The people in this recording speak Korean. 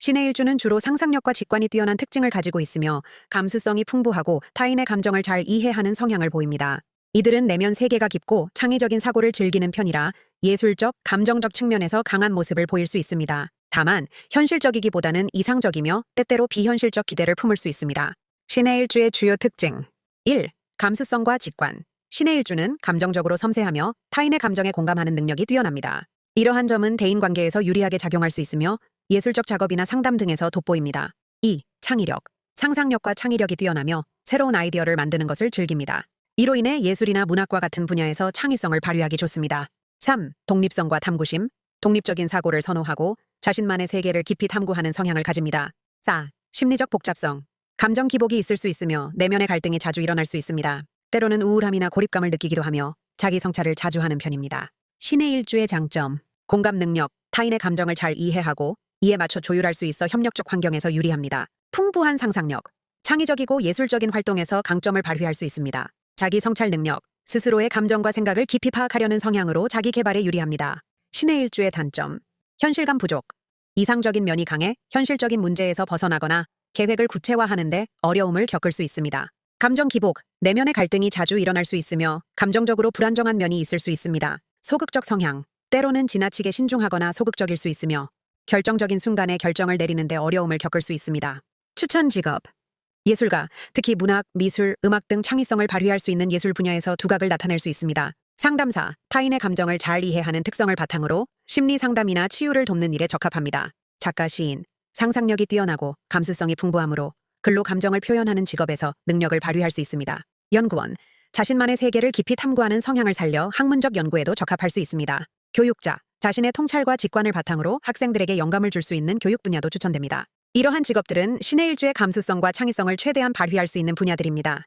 신의 일주는 주로 상상력과 직관이 뛰어난 특징을 가지고 있으며 감수성이 풍부하고 타인의 감정을 잘 이해하는 성향을 보입니다. 이들은 내면 세계가 깊고 창의적인 사고를 즐기는 편이라 예술적, 감정적 측면에서 강한 모습을 보일 수 있습니다. 다만 현실적이기보다는 이상적이며 때때로 비현실적 기대를 품을 수 있습니다. 신의 일주의 주요 특징 1. 감수성과 직관 신의 일주는 감정적으로 섬세하며 타인의 감정에 공감하는 능력이 뛰어납니다. 이러한 점은 대인관계에서 유리하게 작용할 수 있으며 예술적 작업이나 상담 등에서 돋보입니다. 2. 창의력 상상력과 창의력이 뛰어나며 새로운 아이디어를 만드는 것을 즐깁니다. 이로 인해 예술이나 문학과 같은 분야에서 창의성을 발휘하기 좋습니다. 3. 독립성과 탐구심 독립적인 사고를 선호하고 자신만의 세계를 깊이 탐구하는 성향을 가집니다. 4. 심리적 복잡성 감정 기복이 있을 수 있으며 내면의 갈등이 자주 일어날 수 있습니다. 때로는 우울함이나 고립감을 느끼기도 하며 자기 성찰을 자주 하는 편입니다. 신의 일주의 장점 공감 능력, 타인의 감정을 잘 이해하고 이에 맞춰 조율할 수 있어 협력적 환경에서 유리합니다. 풍부한 상상력, 창의적이고 예술적인 활동에서 강점을 발휘할 수 있습니다. 자기 성찰 능력, 스스로의 감정과 생각을 깊이 파악하려는 성향으로 자기 개발에 유리합니다. 신의 일주의 단점, 현실감 부족, 이상적인 면이 강해 현실적인 문제에서 벗어나거나 계획을 구체화하는데 어려움을 겪을 수 있습니다. 감정 기복, 내면의 갈등이 자주 일어날 수 있으며 감정적으로 불안정한 면이 있을 수 있습니다. 소극적 성향, 때로는 지나치게 신중하거나 소극적일 수 있으며 결정적인 순간에 결정을 내리는데 어려움을 겪을 수 있습니다. 추천 직업 예술가, 특히 문학, 미술, 음악 등 창의성을 발휘할 수 있는 예술 분야에서 두각을 나타낼 수 있습니다. 상담사, 타인의 감정을 잘 이해하는 특성을 바탕으로 심리 상담이나 치유를 돕는 일에 적합합니다. 작가, 시인, 상상력이 뛰어나고 감수성이 풍부하므로 글로 감정을 표현하는 직업에서 능력을 발휘할 수 있습니다. 연구원, 자신만의 세계를 깊이 탐구하는 성향을 살려 학문적 연구에도 적합할 수 있습니다. 교육자, 자신의 통찰과 직관을 바탕으로 학생들에게 영감을 줄 수 있는 교육 분야도 추천됩니다. 이러한 직업들은 신의 일주의 감수성과 창의성을 최대한 발휘할 수 있는 분야들입니다.